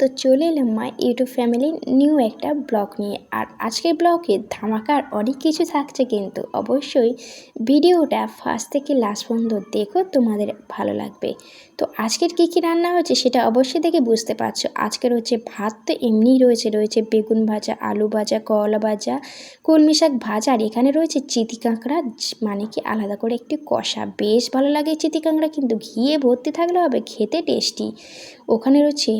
তো চলে এলাম মা ইউটিউব ফ্যামিলির নিউ একটা ব্লগ নিয়ে। আর আজকের ব্লগে ধামাকার অনেক কিছু থাকছে কিন্তু অবশ্যই ভিডিওটা ফার্স্ট থেকে লাস্ট পর্যন্ত দেখো, তোমাদের ভালো লাগবে। তো আজকের কী কী রান্না হচ্ছে সেটা অবশ্যই দেখে বুঝতে পারছ। আজকের হচ্ছে ভাত তো এমনিই রয়েছে রয়েছে বেগুন ভাজা, আলু ভাজা, করলা ভাজা, কলমি শাক ভাজা, আর এখানে রয়েছে চিতি কাঁকড়া মানে কি আলাদা করে একটি কষা। বেশ ভালো লাগে চিতি কাঁকড়া, কিন্তু ঘিয়ে ভর্তি থাকলে হবে, খেতে টেস্টি। ওখানে রয়েছে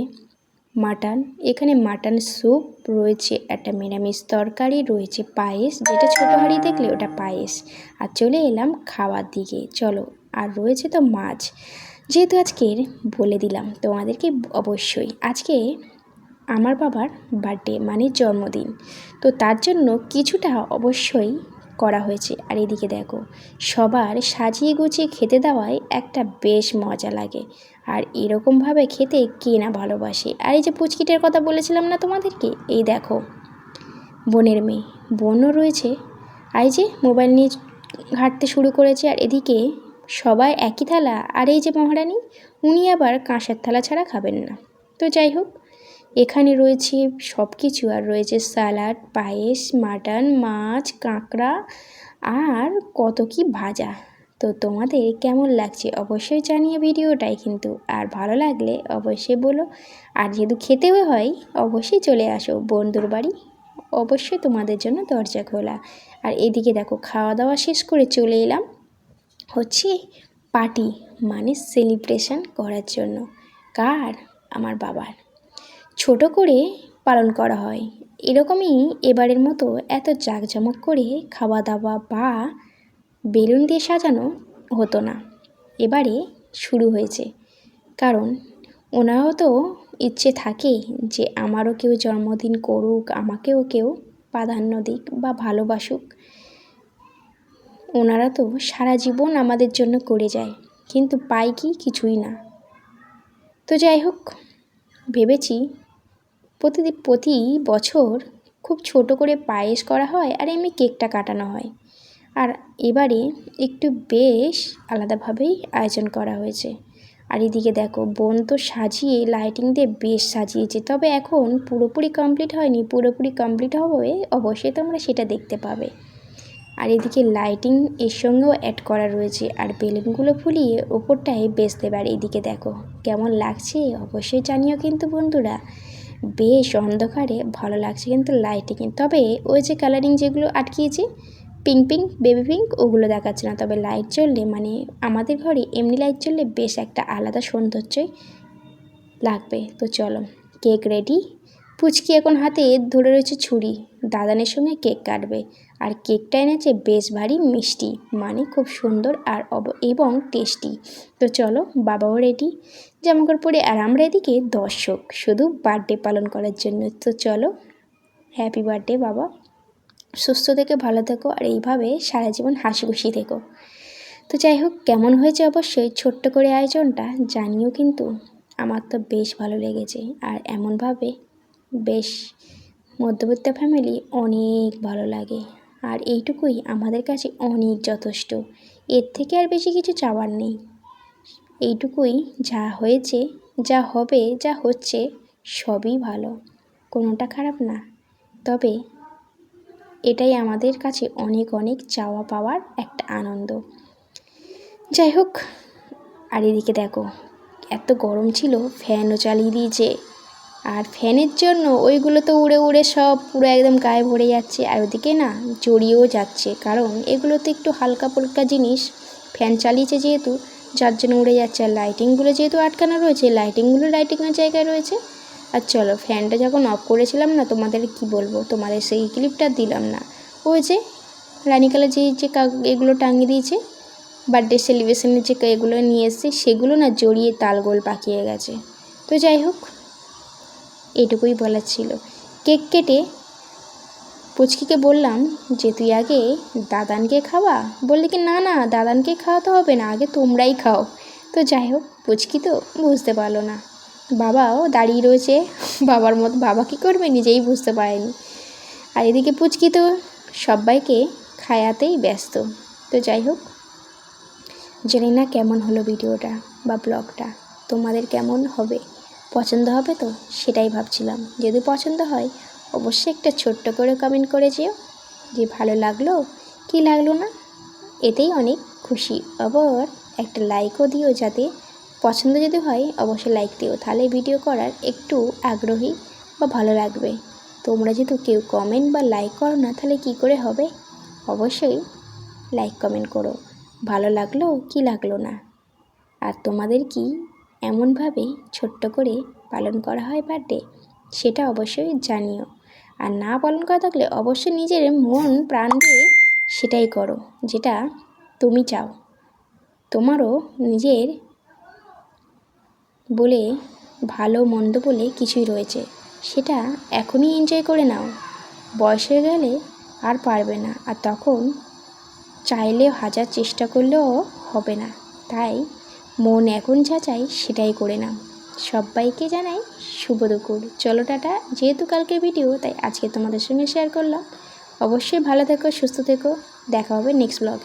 মাটন। এখানে মাটন স্যুপ রয়েছে, একটা নিরামিষ তরকারি রয়েছে, পায়েস। যেটা ছোটো হাঁড়ি দেখলে ওটা পায়েস। আর চলে এলাম খাওয়ার দিকে। চলো, আর রয়েছে তো মাছ। যেহেতু আজকের বলে দিলাম তোমাদেরকে অবশ্যই, আজকে আমার বাবার বার্থডে মানে জন্মদিন। তো তার জন্য কিছুটা অবশ্যই করা হয়েছে। আর এদিকে দেখো, সবার সাজিয়ে গুছিয়ে খেতে দেওয়ায় একটা বেশ মজা লাগে। আর এরকমভাবে খেতে কে না ভালোবাসে। আর এই যে পুচকিটার কথা বলেছিলাম না তোমাদেরকে? এই দেখো, বোনের মেয়ে, বোনও রয়েছে। আর যে মোবাইল নিয়ে ঘাঁটতে শুরু করেছে। আর এদিকে সবাই একই থালা। আর এই যে মহারানী, উনি আবার কাঁসার থালা ছাড়া খাবেন না। তো যাই হোক এখানে রয়েছে সব কিছু আর রয়েছে স্যালাড, পায়েস, মাটন, মাছ, কাঁকড়া, আর কত কি ভাজা। তো তোমাদের কেমন লাগছে অবশ্যই জানিয়ে ভিডিওটাই কিন্তু, আর ভালো লাগলে অবশ্যই বলো। আর যেহেতু খেতেও হয়, অবশ্যই চলে আসো বন্ধুর বাড়ি, অবশ্যই তোমাদের জন্য দরজা খোলা। আর এদিকে দেখো খাওয়া দাওয়া শেষ করে চলে এলাম। হচ্ছে পার্টি মানে সেলিব্রেশন করার জন্য। কার? আমার বাবার। ছোট করে পালন করা হয়। এরকমই এবারের মতো এত জাঁকজমক করে খাওয়া দাওয়া বা বেলুন দিয়ে সাজানো হতো না। এবারে শুরু হয়েছে। কারণ ওনারও তো ইচ্ছে থাকে যে আমারও কেউ জন্মদিন করুক, আমাকেও কেউ প্রাধান্য দিক বা ভালোবাসুক। ওনারা তো সারা জীবন আমাদের জন্য করে যায়, কিন্তু পাই কি কিছুই না। তো যাই হোক, ভেবেছি প্রতি প্রতি বছর খুব ছোট করে পায়েস করা হয় আর এমনি কেকটা কাটানো হয়। আর এবারে একটু বেশ আলাদাভাবেই আয়োজন করা হয়েছে। আর এদিকে দেখো, বোন তো সাজিয়ে লাইটিং দিয়ে বেশ সাজিয়েছে। তবে এখন পুরোপুরি কমপ্লিট হয়নি, পুরোপুরি কমপ্লিট হবে অবশ্যই তোমরা সেটা দেখতে পাবে। আর এদিকে লাইটিং এর সঙ্গেও অ্যাড করা রয়েছে। আর বেলুনগুলো ফুলিয়ে ওপরটায় বেচতে পারে এদিকে দেখো, কেমন লাগছে অবশ্যই জানিও কিন্তু বন্ধুরা। বেশ অন্ধকারে, ভালো লাগছে কিন্তু লাইটিংয়ে তবে ওই যে কালারিং যেগুলো আটকিয়েছে পিঙ্ক পিঙ্ক বেবি পিঙ্ক ওগুলো দেখাচ্ছে না। তবে লাইট জ্বললে মানে আমাদের ঘরে এমনি লাইট জ্বললে বেশ একটা আলাদা সৌন্দর্যই লাগবে। তো চলো কেক রেডি পুচকি এখন হাতে ধরে রয়েছে ছুরি। দাদানের সঙ্গে কেক কাটবে। আর কেকটা এনেছে বেশ ভারী মিষ্টি মানে খুব সুন্দর আর অব, এবং টেস্টি। তো চলো, বাবাও রেডি জামাকাপড় পরে আর আমরা এদিকে, দর্শক, শুধু বার্থডে পালন করার জন্য। তো চলো হ্যাপি বার্থডে বাবা। সুস্থ থেকে, ভালো থেকো, আর এইভাবে সারা জীবন হাসি খুশি থেকো। তো যাই হোক, কেমন হয়েছে অবশ্যই ছোট্ট করে আয়োজনটা জানিও কিন্তু। আমার তো বেশ ভালো লেগেছে, আর এমনভাবে বেশ মধ্যবিত্ত ফ্যামিলি অনেক ভালো লাগে। আর এইটুকুই আমাদের কাছে অনেক যথেষ্ট। এর থেকে আর বেশি কিছু চাওয়ার নেই। এইটুকুই যা হয়েছে, যা হবে, যা হচ্ছে, সবই ভালো। কোনোটা খারাপ না। তবে এটাই আমাদের কাছে অনেক অনেক চাওয়া পাওয়ার একটা আনন্দ। যাই হোক, আর এদিকে দেখো, এত গরম ছিল ফ্যানও চালিয়ে দিয়েছে। আর ফ্যানের জন্য ওইগুলো তো উড়ে উড়ে সব পুরো একদম গায়ে ভরে যাচ্ছে, আর ওদিকে না জড়িয়েও যাচ্ছে। কারণ এগুলো তো একটু হালকা ফুলকা জিনিস, ফ্যান চালিয়েছে যেহেতু, যার জন্য উড়ে যাচ্ছে। আর লাইটিংগুলো যেহেতু আটকানো রয়েছে লাইটিংগুলো লাইটিংয়ের জায়গায় রয়েছে। আর চলো, ফ্যানটা যখন অফ করেছিলাম না, তোমাদের কি বলব? তোমাদের সেই ক্লিপটা দিলাম না। ওই যে রানিকালা যে যে এগুলো টাঙিয়ে দিয়েছে বার্থডে সেলিব্রেশনের যে এগুলো নিয়ে এসছে, সেগুলো না জড়িয়ে তালগোল পাকিয়ে গেছে। তো যাই হোক এটুকুই বলার ছিল। কেক কেটে পুচকিকে বললাম যে, তুই আগে দাদানকে খাওয়া? বললি কি, না না, দাদানকে খাওয়াতে হবে না, আগে তোমরাই খাও। তো যাই হোক, পুচকি তো বুঝতে পারল না। বাবাও দাঁড়িয়ে রয়েছে। বাবার মতো, বাবা কী করবে? নিজেই বুঝতে পারেনি। আর এদিকে পুচকি তো সবাইকে খায়াতেই ব্যস্ত। তো যাই হোক, জানি না কেমন হলো ভিডিওটা বা ব্লগটা। তোমাদের কেমন হবে? পছন্দ হবে তো? সেটাই ভাবছিলাম। যদি পছন্দ হয়, অবশ্যই একটা ছোট্ট করে কমেন্ট করে যেও। যে ভালো লাগল, কি লাগল না, এতেই অনেক খুশি। আবার একটা লাইকও দিও যাতে পছন্দ যদি হয়, অবশ্যই লাইক দিও। তাহলে ভিডিও করার একটু আগ্রহী বা ভালো লাগবে। তোমরা যেহেতু কেউ কমেন্ট বা লাইক করো না, তাহলে কি করে হবে? অবশ্যই লাইক কমেন্ট করো। ভালো লাগল, কি লাগল না? আর তোমাদের কি এমনভাবে ছোট্ট করে পালন করা হয় বার্থডে সেটা অবশ্যই জানিও। আর না পালন করা থাকলে অবশ্যই নিজের মন, প্রাণ দিয়ে সেটাই করো, যেটা তুমি চাও। তোমারও নিজের বলে, ভালো, মন্দ বলে কিছুই রয়েছে, সেটা এখনই এনজয় করে নাও। বয়স হয়ে গেলে আর পারবে না, আর তখন চাইলেও হাজার চেষ্টা করলেও হবে না, তাই মন এখন যা চাই সেটাই করে নাও। সবাইকে জানাই শুভ দুপুর। চলো টাটা, যেহেতু কালকের ভিডিও তাই আজকে তোমাদের সঙ্গে শেয়ার করলাম। অবশ্যই ভালো থেকো, সুস্থ থেকো। দেখা হবে নেক্সট ব্লগে